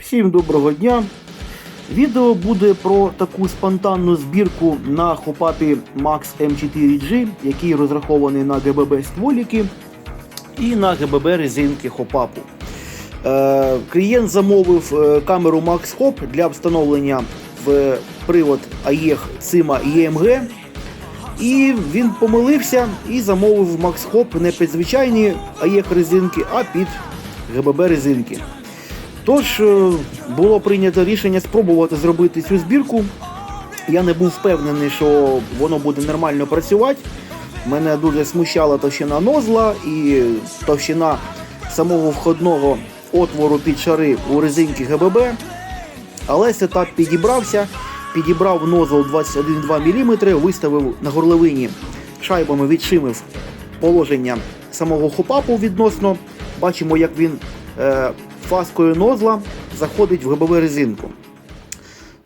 Всім доброго дня. Відео буде про таку спонтанну збірку на хопапі Max M4G, який розрахований на ГББ стволіки і на ГББ резинки хопапу. Е, клієнт замовив е, камеру Max Hop для встановлення в привод AEG CIMA EMG. І він помилився і замовив Max Hop не під звичайні AEG резинки, а під ГББ резинки. Тож е, було прийнято рішення спробувати зробити цю збірку. Я не був впевнений, що воно буде нормально працювати. Мене дуже смущала товщина нозла і товщина самого входного отвору під шари у резинки ГББ. Але сетап підібрався, підібрав нозл 21,2 мм, виставив на горловині шайбами відшимив положення самого хопапу відносно. Бачимо, як він е, фаскою нозла заходить в ГБВ резинку.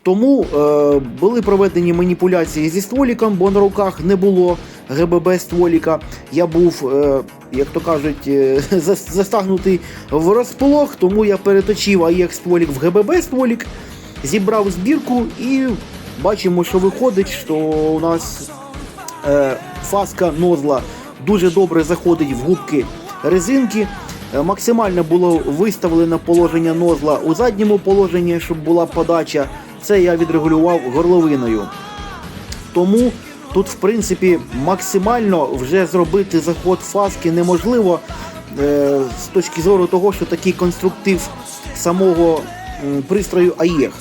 Тому е, були проведені маніпуляції зі стволіком, бо на руках не було ГББ стволіка. Я був, е, як то кажуть, е, застагнутий в розполох, тому я переточив АЄК стволік в ГББ стволік, зібрав збірку і бачимо, що виходить, що у нас е, фаска нозла дуже добре заходить в губки резинки. Е, Максимально було виставлено положення нозла у задньому положенні, щоб була подача. Це я відрегулював горловиною. Тому тут, в принципі, максимально вже зробити заход фаски неможливо е, з точки зору того, що такий конструктив самого пристрою АЄГ.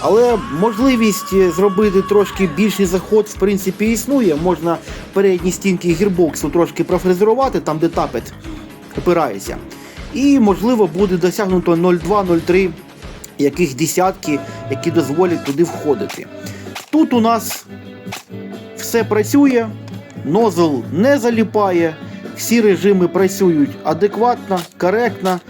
Але можливість е, зробити трошки більший заход, в принципі, існує. Можна передні стінки гірбоксу трошки профрезерувати, там де тапет опирається. І можливо буде досягнуто 0,2-0,3 яких десятки, які дозволять туди входити. Тут у нас все працює, нозл не заліпає, всі режими працюють адекватно, коректно.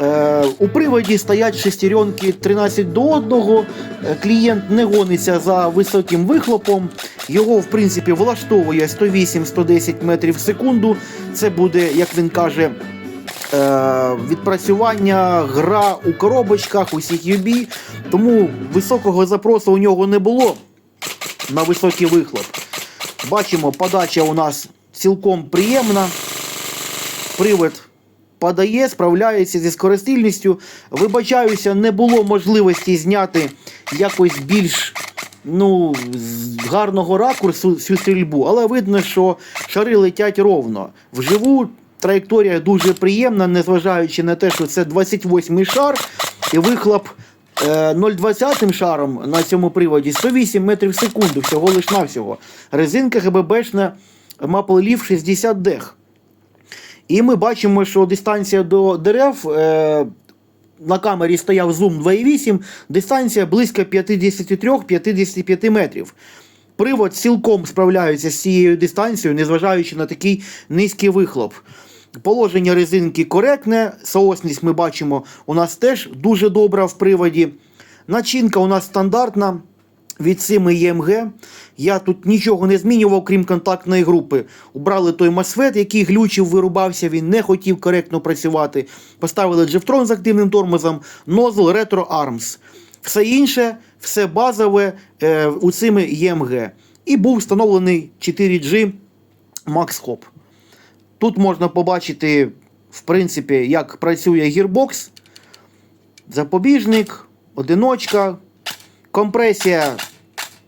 Е, у приводі стоять шестеренки 13 до 1. Е, Клієнт не гониться за високим вихлопом. Його, в принципі, влаштовує 108-110 метрів в секунду. Це буде, як він каже, відпрацювання, гра у коробочках, у CQB. Тому високого запросу у нього не було на високий вихлоп. Бачимо, подача у нас цілком приємна. Привид подає, справляється зі скоростильністю. Вибачаюся, не було можливості зняти якось більш ну, з гарного ракурсу цю стрільбу, але видно, що шари летять ровно. Вживу траєкторія дуже приємна, незважаючи на те, що це 28-й шар, і вихлоп е, 0,20 шаром на цьому приводі 108 метрів в секунду, всього лиш навсього. Резинка ГББшна Maple Leaf 60 дех. І ми бачимо, що дистанція до дерев. Е, на камері стояв зум 2,8, дистанція близько 53-55 метрів. Привод цілком справляється з цією дистанцією, незважаючи на такий низький вихлоп. Положення резинки коректне, соосність ми бачимо у нас теж дуже добра в приводі. Начинка у нас стандартна від Сими ЄМГ. Я тут нічого не змінював, крім контактної групи. Убрали той MOSFET, який глючив, вирубався, він не хотів коректно працювати. Поставили Джефтрон з активним тормозом, нозл Retro Arms. Все інше, все базове е, у Сими ЄМГ. І був встановлений 4G Max Hop. Тут можна побачити, в принципі, як працює гірбокс, запобіжник, одиночка, компресія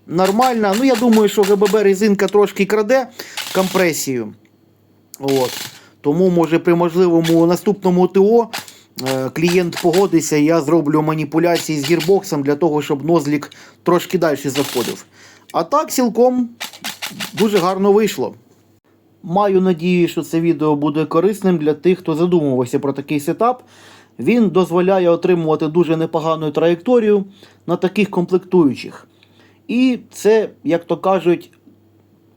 нормальна. Ну, я думаю, що ГББ резинка трошки краде компресію. От. Тому, може, при можливому наступному ТО е, клієнт погодиться, і я зроблю маніпуляції з гірбоксом для того, щоб нозлік трошки далі заходив. А так, цілком дуже гарно вийшло. Маю надію, що це відео буде корисним для тих, хто задумувався про такий сетап. Він дозволяє отримувати дуже непогану траєкторію на таких комплектуючих. І це, як то кажуть,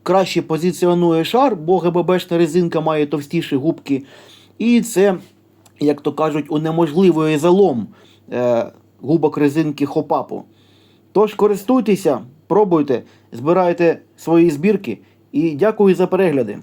краще позиціонує шар, бо ГББшна резинка має товстіші губки. І це, як то кажуть, унеможливує залом е, губок резинки хопапу. Тож користуйтеся, пробуйте, збирайте свої збірки і дякую за перегляди.